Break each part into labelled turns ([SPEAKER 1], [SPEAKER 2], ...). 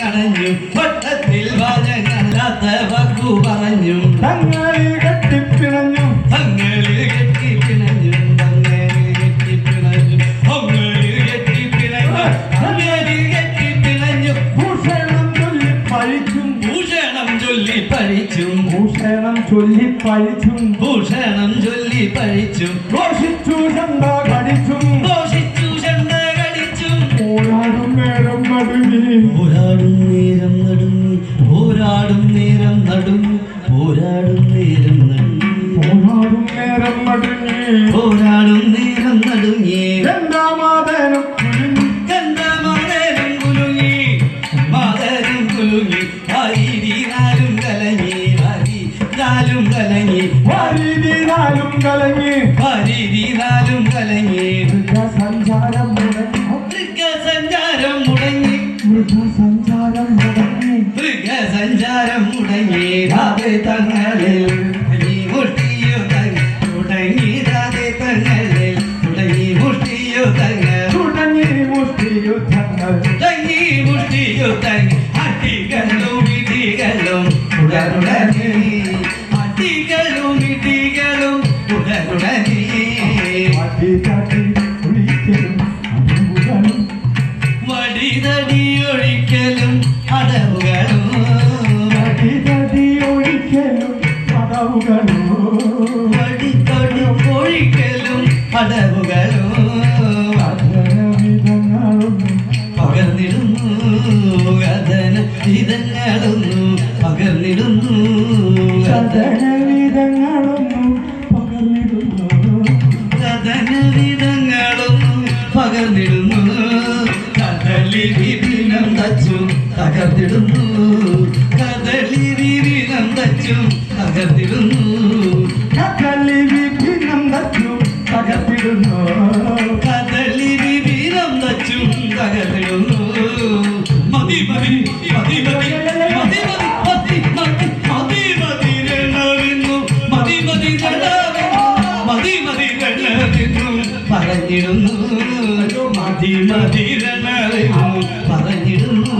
[SPEAKER 1] കണഞ്ഞു പട്ടത്തിൽ വാചകല്ലാത്ത വക്കു പറഞ്ഞു.
[SPEAKER 2] തങ്ങളിൽ കെട്ടിപ്പിണഞ്ഞു.
[SPEAKER 1] തങ്ങളിൽ കെട്ടിപ്പിണഞ്ഞു. തങ്ങളിൽ കെട്ടിപ്പിണഞ്ഞു. തങ്ങളിൽ കെട്ടിപ്പിണഞ്ഞു. തങ്ങളിൽ കെട്ടിപ്പിണഞ്ഞു.
[SPEAKER 2] ഭൂഷണം ചൊല്ലി പഴിച്ചും.
[SPEAKER 1] ഭൂഷണം ചൊല്ലി പഴിച്ചും.
[SPEAKER 2] ഭൂഷണം ചൊല്ലി പഴിച്ചും.
[SPEAKER 1] ഭൂഷണം ചൊല്ലി പഴിച്ചും.
[SPEAKER 2] ഘോഷിച്ചു ചണ്ട നടുങ്ങി
[SPEAKER 1] പോരാടും നേരം പോരാടും നേരം നടുങ്ങി പോരാടും നേരം നടുങ്ങി.
[SPEAKER 2] കുലുങ്ങി
[SPEAKER 1] കണ്ടമാതരും കുലുങ്ങി? മാതരും കുലുങ്ങി. വാരിനാലും കലങ്ങി വാരിനാലും കലങ്ങി.
[SPEAKER 2] വാരീതിനാലും കലങ്ങി.
[SPEAKER 1] വാരിനാലും കലങ്ങി.
[SPEAKER 2] தங்காதே
[SPEAKER 1] தங்களில் நீ ஒட்டியோ தங்க துடங்கிடாதே தங்களில். துடங்கி முட்டியோ தங்க
[SPEAKER 2] துடங்கி முட்டியோ தங்க. துடங்கி
[SPEAKER 1] முட்டியோ தங்க அட்டிகளும்
[SPEAKER 2] இடிகளும் உடனுடனே அட்டிகளும் இடிகளும்
[SPEAKER 1] உடனுடனே அட்டி தட்டி
[SPEAKER 2] അധരവിധങ്ങളും
[SPEAKER 1] പകർന്നിടുന്നു കഥന ഇതങ്ങളൊന്നു പകർന്നിടുന്നു കഥന
[SPEAKER 2] അധരവിധങ്ങളൊന്നും പകർന്നിടുന്നു.
[SPEAKER 1] കഥന വിധങ്ങളൊന്നു പകർന്നിടുന്നു. കഥളി വിപിനം തച്ചും തകർത്തിടുന്നു. കഥളി വിപിനം തച്ചും തകർത്തിടുന്നു.
[SPEAKER 2] തകർത്തിടുന്നു
[SPEAKER 1] മതി മതി മതി മതി മതി മതി മതി മതി മതി രണ്ടാവിന്നു മതി മതി രണ്ടാവിന്നു മതി മതി രണ്ടാവിന്നു പറഞ്ഞിടുന്നു മതി മതി രണ്ടാവിന്നു പറഞ്ഞിടുന്നു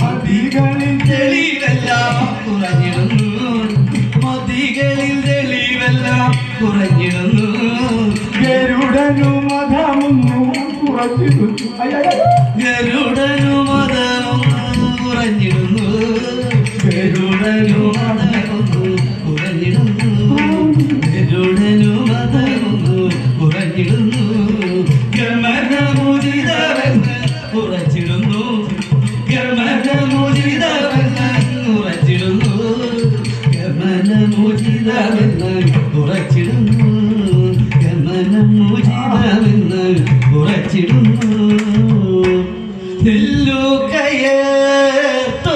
[SPEAKER 2] മതികളിൽ
[SPEAKER 1] തെളിവെല്ലാം കുറഞ്ഞിടുന്നു മതികളിൽ തെളിവെല്ലാം കുറഞ്ഞിടുന്നു
[SPEAKER 2] ഗരുഡനും മതമൊന്നും
[SPEAKER 1] മതിയുടരുമ ഗമനമുചിതമെന്ന് ഉറച്ചിടുന്നു.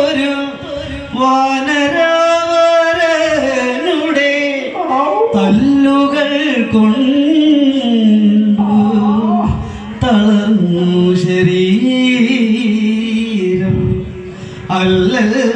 [SPEAKER 1] ൊരു വാനരാവരനുടെ തല്ലുകൾ കൊണ്ടു തളർന്നു ശരീരം. അല്ലൽ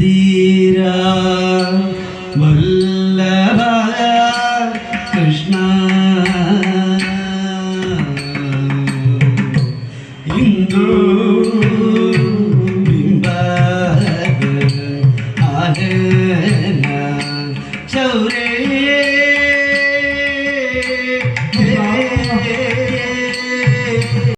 [SPEAKER 1] ധീര വല്ലഭ കൃഷ്ണ. ഇന്ദു ബിംബ ആന ചൗരേ